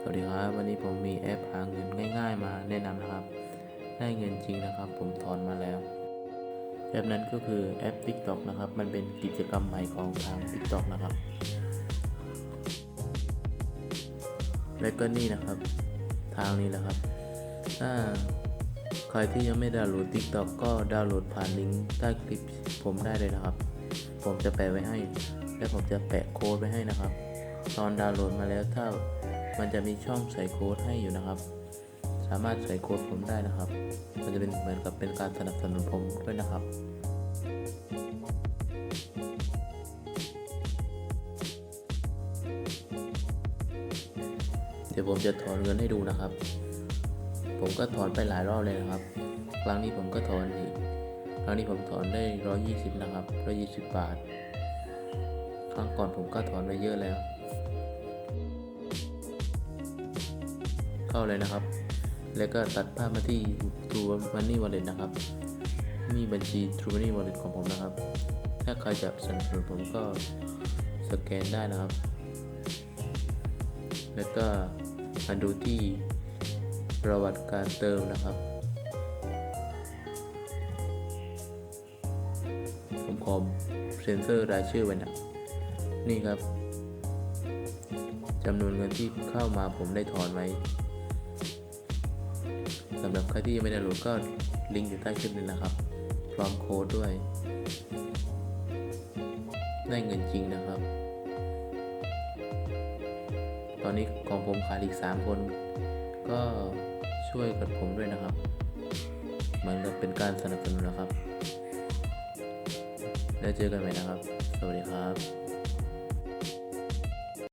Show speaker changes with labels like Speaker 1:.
Speaker 1: สวัสดีครับ วันนี้ผมมีแอปหาเงินง่าย ๆ มาแนะนำนะครับ ได้เงินจริงนะครับ ผมถอนมาแล้ว แอปนั้นก็คือแอป TikTok นะครับ มันเป็นกิจกรรมใหม่ของทาง TikTok นะครับ และก็นี่นะครับ ทางนี้นะครับ ถ้าใครที่ยังไม่ดาวน์โหลด TikTok ก็ดาวน์โหลดผ่านลิงก์ใต้คลิปผมได้เลยนะครับ ผมจะแปะไว้ให้ และผมจะแปะโค้ดไว้ให้นะครับ ตอนดาวน์โหลดมาแล้วถ้า มันจะมีช่องใส่โค้ดให้อยู่นะครับ สามารถใส่โค้ดผมได้นะครับ มันจะเป็นเหมือนกับเป็นการสนับสนุนผมด้วยนะครับเดี๋ยวผมจะถอนเงินให้ดูนะครับ ผมก็ถอนไปหลายรอบเลยนะครับ ครั้งนี้ผมก็ถอนอีก ครั้งนี้ผมถอนได้ 120 นะครับ 120 บาท ครั้งก่อนผมก็ถอนไปเยอะแล้ว เข้าเลยนะครับ แล้วก็ตัดภาพมาที่ True Money Wallet นะครับ มีบัญชี True Money Wallet ของผมนะครับ ถ้าใครจะสนับสนุนผมก็สแกนได้นะครับ แล้วก็มาดูที่ประวัติการเติมนะครับ ผมขอเซ็นเซอร์รายชื่อไว้นะนี่ครับจำนวนเงินที่เข้ามาผมได้ถอนไว้ สำหรับใครที่ยังไม่ได้โหลดก็ลิงก์อยู่ใต้คลิปนี้นะครับ พร้อมโค้ดด้วย ได้เงินจริงนะครับ ตอนนี้ของผมขาดอีก 3 คน ก็ช่วยกับผมด้วยนะครับ เหมือนกับเป็นการสนับสนุนนะครับ แล้วเจอกันใหม่นะครับ สวัสดีครับ